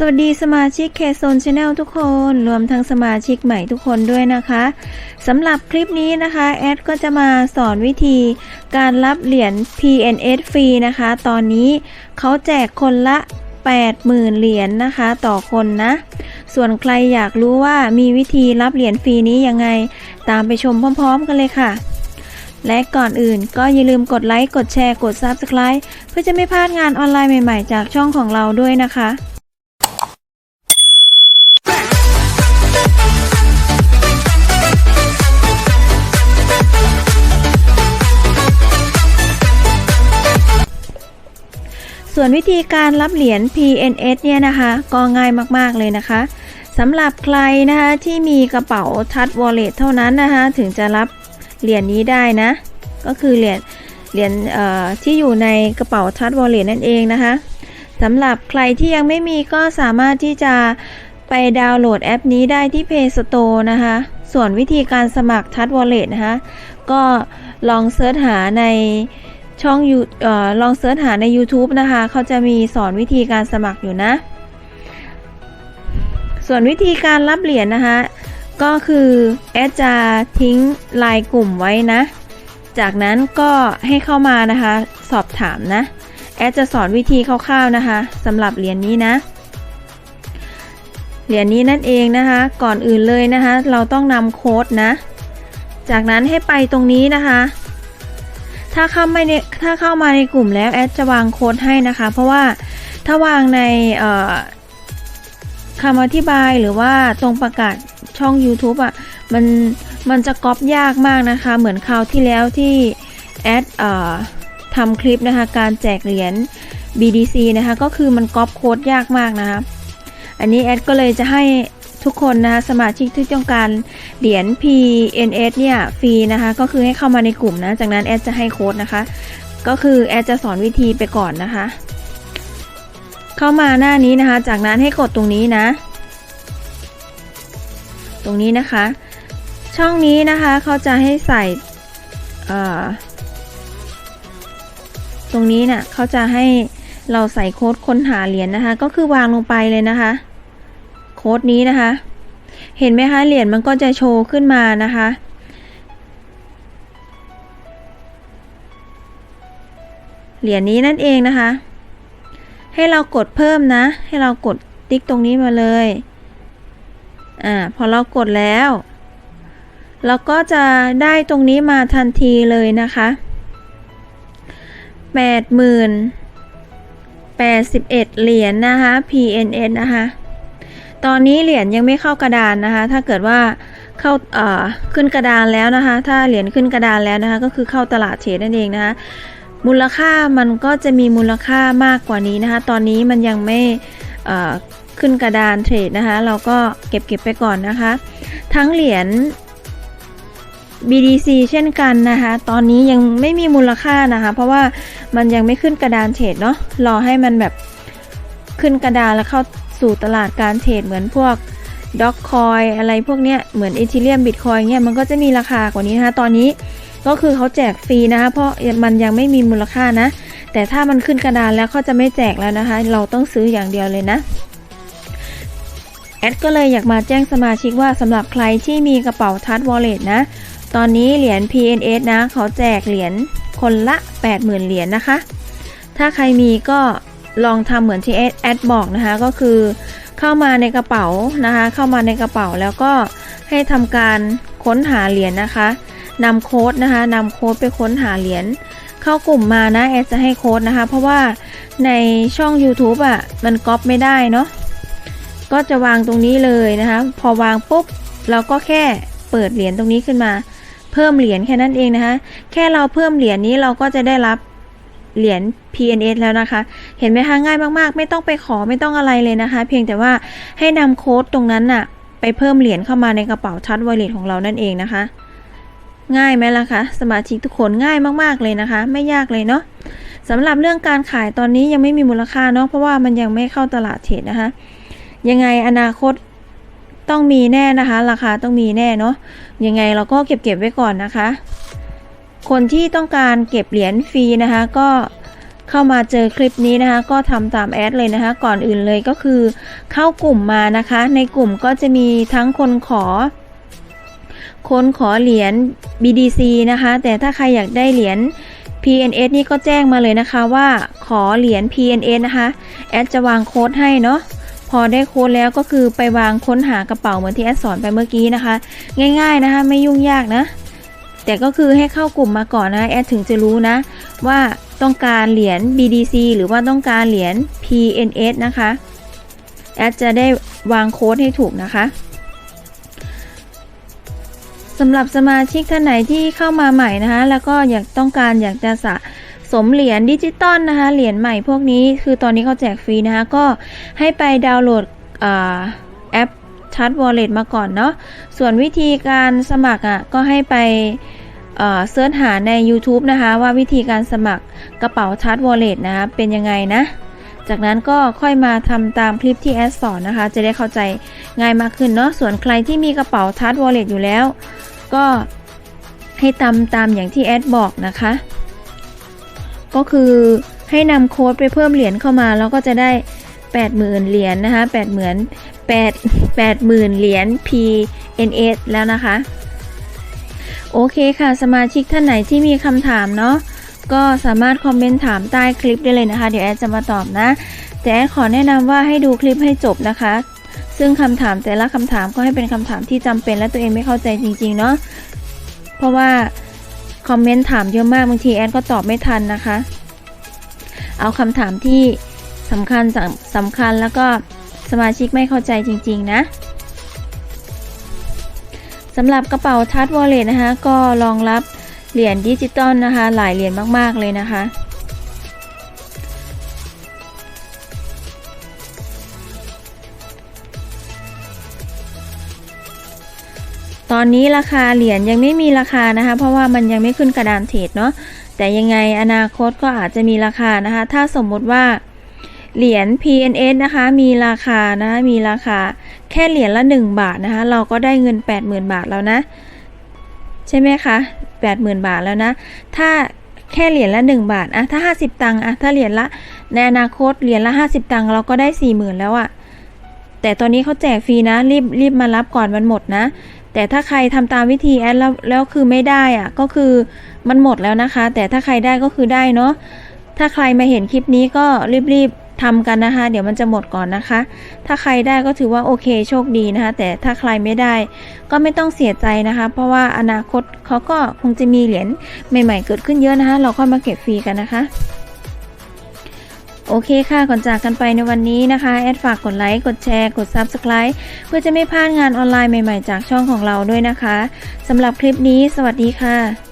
สวัสดีสมาชิกเคโซนชาแนลทุกคน รวมทั้งสมาชิกใหม่ทุกคนด้วยนะคะสำหรับคลิปนี้นะคะแอดก็จะมาสอนวิธีการรับเหรียญ PNS ฟรีนะคะ ตอนนี้เขาแจกคนละ 80,000 เหรียญนะคะ ต่อคนนะ ส่วนใครอยากรู้ว่ามีวิธีรับเหรียญฟรีนี้ยังไง ตามไปชมพร้อม ๆ กันเลยค่ะและก่อนอื่นก็อย่าลืมกดไลค์ กดแชร์ กด Subscribe เพื่อจะไม่พลาดงานออนไลน์ใหม่ ๆ จากช่องของเราด้วยนะคะ ส่วนวิธีการรับเหรียญ PNS เนี่ยนะคะก็ง่ายมากๆเลยนะคะสำหรับใครนะคะที่มีกระเป๋าทัชวอลเล็ตเท่านั้นนะคะถึงจะรับเหรียญนี้ได้นะ ก็คือเหรียญเหรียญเอ่อที่อยู่ในกระเป๋าทัชวอลเล็ตนั่นเองนะคะสำหรับใครที่ยังไม่มีก็สามารถที่จะไปดาวน์โหลดแอปนี้ได้ที่ Play Store นะคะ ส่วนวิธีการสมัครทัชวอลเล็ตนะคะ ก็ลองเซิร์ชหาใน ช่องยูเอ่อลองเสิร์ชหาใน YouTube นะคะ เขาจะมีสอนวิธีการสมัครอยู่นะ ส่วนวิธีการรับเหรียญนะคะ ก็คือแอดจะทิ้งไลน์กลุ่มไว้นะ จากนั้นก็ให้เข้ามานะคะ สอบถามนะ แอดจะสอนวิธีคร่าวๆนะคะสำหรับเหรียญนี้นะเหรียญนี้นั่นเองนะคะ ก่อนอื่นเลยนะคะ เราต้องนำโค้ดนะ จากนั้นให้ไปตรงนี้นะคะ ถ้าเข้าไม่ในถ้าเข้ามาในกลุ่มแล้วแอดจะวางโค้ดให้นะคะ เพราะว่าถ้าวางในคำอธิบายหรือว่าตรงประกาศช่อง YouTube อะมันมันจะก๊อปยากมากนะคะ เหมือนคราวที่แล้วที่แอดอทำคลิปนะคะ การแจกเหรียญ BDC นะคะ ก็คือมันก๊อปโค้ดยากมากนะคะ อันนี้แอดก็เลยจะให้ ทุกคนนะคะสมาชิกที่ต้องการเหรียญ PNS เนี่ยฟรีนะคะก็คือให้เข้ามาในกลุ่มนะ จากนั้นแอดจะให้โค้ดนะคะ ก็คือแอดจะสอนวิธีไปก่อนนะคะ เข้ามาหน้านี้นะคะ จากนั้นให้กดตรงนี้นะ ตรงนี้นะคะ ช่องนี้นะคะเขาจะให้ใส่ตรงนี้น่ะเขาจะให้เราใส่โค้ดค้นหาเหรียญนะคะ ก็คือวางลงไปเลยนะคะ โค้ดนี้นะคะ เห็นไหมคะเหรียญมันก็จะโชว์ขึ้นมานะคะเหรียญนี้นั่นเองนะคะ ให้เรากดเพิ่มนะ ให้เรากดติ๊กตรงนี้มาเลย อ่า พอเรากดแล้ว เราก็จะได้ตรงนี้มาทันทีเลยนะคะแปดหมื่นแปดสิบเอ็ดเหรียญนะคะ PNS นะคะ ตอนนี้เหรียญยังไม่เข้ากระดานนะคะ ถ้าเกิดว่าเข้าเอ่อขึ้นกระดานแล้วนะคะ ถ้าเหรียญขึ้นกระดานแล้วนะคะ ก็คือเข้าตลาดเทรดนั่นเองนะคะ มูลค่ามันก็จะมีมูลค่ามากกว่านี้นะคะ ตอนนี้มันยังไม่เอ่อขึ้นกระดานเทรดนะคะ เราก็เก็บเก็บไปก่อนนะคะ ทั้งเหรียญ BDC เช่นกันนะคะ ตอนนี้ยังไม่มีมูลค่านะคะ เพราะว่ามันยังไม่ขึ้นกระดานเทรดเนาะ รอให้มันแบบขึ้นกระดานแล้วเข้า สู่ตลาดการเทรดเหมือนพวกด็อกคอยอะไรพวกเนี้ยเหมือนอีทีเรียมบิตคอยเนี่ยมันก็จะมีราคากว่านี้นะคะตอนนี้ก็คือเขาแจกฟรีนะคะเพราะมันยังไม่มีมูลค่านะ แต่ถ้ามันขึ้นกระดานแล้วเขาจะไม่แจกแล้วนะคะ เราต้องซื้ออย่างเดียวเลยนะแอดก็เลยอยากมาแจ้งสมาชิกว่าสำหรับใครที่มีกระเป๋าทัชวอลเล็ตนะ ตอนนี้เหรียญ PNS นะ เขาแจกเหรียญคนละ 80,000 เหรียญนะคะ ถ้าใครมีก็ ลองทำเหมือนที่แอดบอกนะคะก็คือเข้ามาในกระเป๋านะคะ เข้ามาในกระเป๋าแล้วก็ให้ทำการค้นหาเหรียญนะคะนำโค้ดนะคะนำโค้ดไปค้นหาเหรียญเข้ากลุ่มมานะแอดจะให้โค้ดนะคะ เพราะว่าในช่อง YouTube อะมันก๊อปไม่ได้เนาะก็จะวางตรงนี้เลยนะคะ พอวางปุ๊บเราก็แค่เปิดเหรียญตรงนี้ขึ้นมา เพิ่มเหรียญแค่นั้นเองนะคะ แค่เราเพิ่มเหรียญนี้เราก็จะได้รับ เหรียญ PNS แล้วนะคะ เห็นไหมคะง่ายมากๆ ไม่ต้องไปขอไม่ต้องอะไรเลยนะคะ เพียงแต่ว่าให้นำโค้ดตรงนั้นน่ะไปเพิ่มเหรียญเข้ามาในกระเป๋าทัชวอลเล็ตของเรานั่นเองนะคะ ง่ายไหมล่ะคะ สมาชิกทุกคนง่ายมากๆเลยนะคะ ไม่ยากเลยเนาะสำหรับเรื่องการขายตอนนี้ยังไม่มีมูลค่าเนาะเพราะว่ามันยังไม่เข้าตลาดเทรดนะคะ ยังไงอนาคตต้องมีแน่นะคะ ราคาต้องมีแน่เนาะยังไงเราก็เก็บเก็บไว้ก่อนนะคะ คนที่ต้องการเก็บเหรียญฟรีนะคะก็เข้ามาเจอคลิปนี้นะคะ ก็ทำตามแอดเลยนะคะ ก่อนอื่นเลยก็คือ เข้ากลุ่มมานะคะ ในกลุ่มก็จะมีทั้งคนขอ คนขอเหรียญ BDC นะคะ แต่ถ้าใครอยากได้เหรียญ PNS นี่ก็แจ้งมาเลยนะคะว่าขอเหรียญ PNS นะคะ แอดจะวางโค้ดให้เนาะพอได้โค้ดแล้วก็คือไปวางค้นหากระเป๋าเหมือนที่แอดสอนไปเมื่อกี้นะคะ ง่ายๆนะคะ ไม่ยุ่งยากนะ แต่ก็คือให้เข้ากลุ่มมาก่อนนะแอดถึงจะรู้นะ ว่าต้องการเหรียญ BDC หรือว่าต้องการเหรียญ PNS นะคะ แอดจะได้วางโค้ดให้ถูกนะคะสำหรับสมาชิกท่านไหนที่เข้ามาใหม่นะคะ แล้วก็อยากต้องการอยากจะสะสมเหรียญดิจิตอลนะคะ เหรียญใหม่พวกนี้คือตอนนี้เขาแจกฟรีนะคะ ก็ให้ไปดาวน์โหลดอแอป ชัดวอลเล็ตมาก่อนเนาะส่วนวิธีการสมัครอะก็ให้ไปเสิร์ชหาใน YouTube นะคะว่าวิธีการสมัครกระเป๋าชัดวอลเล็ตนะคะเป็นยังไงนะจากนั้นก็ค่อยมาทำตามคลิปที่แอดสอนนะคะ จะได้เข้าใจง่ายมากขึ้นเนาะส่วนใครที่มีกระเป๋าชัดวอลเล็ตอยู่แล้ว ก็ให้ตามตามอย่างที่แอดบอกนะคะ ก็คือให้นำโค้ดไปเพิ่มเหรียญเข้ามา แล้วก็จะได้ 80,000 เหรียญนะคะ80,000 8 80,000 เหรียญ PNS แล้วนะคะ โอเคค่ะสมาชิกท่านไหนที่มีคำถามเนาะก็สามารถคอมเมนต์ถามใต้คลิปได้เลยนะคะ เดี๋ยวแอดจะมาตอบนะ แต่แอดขอแนะนำว่าให้ดูคลิปให้จบนะคะ ซึ่งคำถามแต่ละคำถามก็ให้เป็นคำถามที่จำเป็นและตัวเองไม่เข้าใจจริงๆเนาะเพราะว่าคอมเมนต์ถามเยอะมากบางทีแอดก็ตอบไม่ทันนะคะ เอาคำถามที่ สำคัญสำคัญแล้วก็สมาชิกไม่เข้าใจจริง ๆ นะสำหรับกระเป๋าทัชวอลเล็ตนะคะ ก็รองรับเหรียญดิจิตอลนะคะ หลายเหรียญมากๆเลยนะคะ ตอนนี้ราคาเหรียญยังไม่มีราคานะคะ เพราะว่ามันยังไม่ขึ้นกระดานเทรดเนาะแต่ยังไงอนาคตก็อาจจะมีราคานะคะ ถ้าสมมติว่า เหรียญ PNS นะคะมีราคานะคะมีราคาแค่เหรียญละ 1 บาทนะคะเราก็ได้เงิน 80,000 บาทแล้วนะ ใช่ไหมคะ 80,000 บาทแล้วนะ ถ้าแค่เหรียญละ 1 บาทอะถ้า 50 ตังค์อะถ้าเหรียญละในอนาคตเหรียญละ 50 ตังค์เราก็ได้ 40,000 แล้วอะแต่ตอนนี้เขาแจกฟรีนะรีบรีบมารับก่อนมันหมดนะ แต่ถ้าใครทำตามวิธีแอดแล้วแล้วคือไม่ได้อะก็คือมันหมดแล้วนะคะ แต่ถ้าใครได้ก็คือได้เนาะถ้าใครมาเห็นคลิปนี้ก็รีบๆ ทำกันนะคะ เดี๋ยวมันจะหมดก่อนนะคะ ถ้าใครได้ก็ถือว่าโอเคโชคดีนะคะ แต่ถ้าใครไม่ได้ก็ไม่ต้องเสียใจนะคะ เพราะว่าอนาคตเขาก็คงจะมีเหรียญใหม่ ๆ เกิดขึ้นเยอะนะคะ เราค่อยมาเก็บฟรีกันนะคะโอเคค่ะ ก่อนจากกันไปในวันนี้นะคะ แอดฝากกดไลค์ กดแชร์ กด Subscribe เพื่อจะไม่พลาดงานออนไลน์ใหม่ๆ จากช่องของเราด้วยนะคะสำหรับคลิปนี้ สวัสดีค่ะ